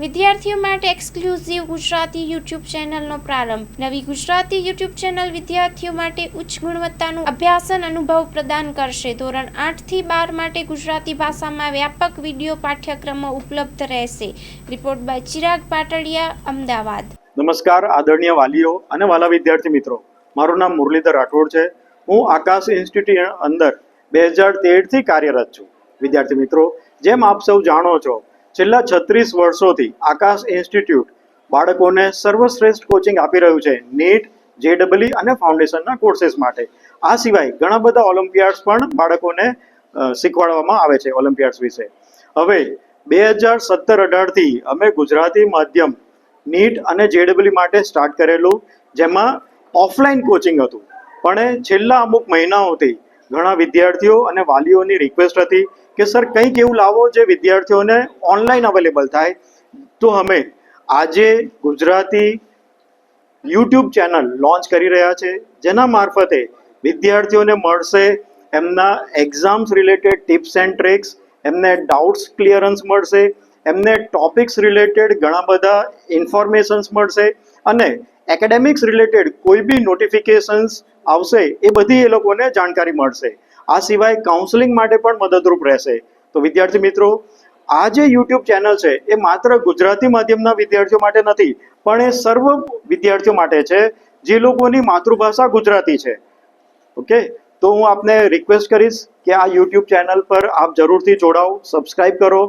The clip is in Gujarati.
વિદ્યાર્થીઓ માટે એક્સક્લુઝિવ ગુજરાતી યુટ્યુબ ચેનલનો પ્રારંભ. નવી ગુજરાતી યુટ્યુબ ચેનલ વિદ્યાર્થીઓ માટે ઉચ્ચ ગુણવત્તાનું અભ્યાસન અનુભવ પ્રદાન કરશે. ધોરણ આઠથી બાર માટે ગુજરાતી ભાષામાં વ્યાપક વીડિયો પાઠ્યક્રમો ઉપલબ્ધ રહેશે. Report by Chirag Patadiya, Ahmedabad. નમસ્કાર, આદરણીય વાલીઓ અને વાલા વિદ્યાર્થી મિત્રો. મારું નામ મુરલીધર રાઠોડ છે. હું આકાશ ઇન્સ્ટિટ્યૂટ અંદર બે હજાર તેરથી કાર્યરત છું. વિદ્યાર્થી મિત્રો, જેમ આપ સૌ જાણો છો છેલ્લા છત્રીસ વર્ષોથી આકાશ ઇન્સ્ટિટ્યૂટ બાળકોને સર્વશ્રેષ્ઠ કોચિંગ આપી રહ્યું છે. નીટ જેડબલી અને ફાઉન્ડેશનના કોર્सेस માટે. આ સિવાય ઘણા બધા ઓલિમ્પિયાડ્સ પણ બાળકોને શીખવાડવામાં આવે છે ઓલિમ્પિયાડ્સ વિશે. હવે, બે હજાર સત્તર અઢારથી અમે ગુજરાતી માધ્યમ નીટ અને જેડબલી માટે સ્ટાર્ટ કરેલું, જેમાં ઓફલાઈન કોચિંગ હતું. પણ છેલ્લા અમુક મહિનાઓથી ઘણા વિદ્યાર્થીઓ અને વાલીઓની રિક્વેસ્ટ હતી કે સર કંઈક એવું લાવો જે વિદ્યાર્થીઓને ઓનલાઈન અવેલેબલ થાય. તો અમે આજે ગુજરાતી યુટ્યુબ ચેનલ લોન્ચ કરી રહ્યા છે, જેના મારફતે વિદ્યાર્થીઓને મળશે એમના exams related tips and tricks એમને ડાઉટ્સ ક્લિયરન્સ મળશે, એમને ટોપિક્સ રિલેટેડ ઘણા બધા ઇન્ફોર્મેશન્સ મળશે અને એકેડેમિક્સ રિલેટેડ કોઈ બી નોટિફિકેશન્સ આવશે એ બધી એ લોકોને જાણકારી મળશે. આ સિવાય કાઉન્સેલિંગ માટે પણ મદદરૂપ રહેશે. તો વિદ્યાર્થી મિત્રો, આ જે યુટ્યુબ ચેનલ છે, એ માત્ર ગુજરાતી માધ્યમના વિદ્યાર્થીઓ માટે નથી, પણ એ સર્વ વિદ્યાર્થીઓ માટે છે, જે લોકોની માતૃભાષા ગુજરાતી છે. ઓકે? તો હું આપને રિક્વેસ્ટ કરીશ કે આ યુટ્યુબ ચેનલ પર આપ જરૂરથી જોડાઓ સબસ્ક્રાઈબ કરો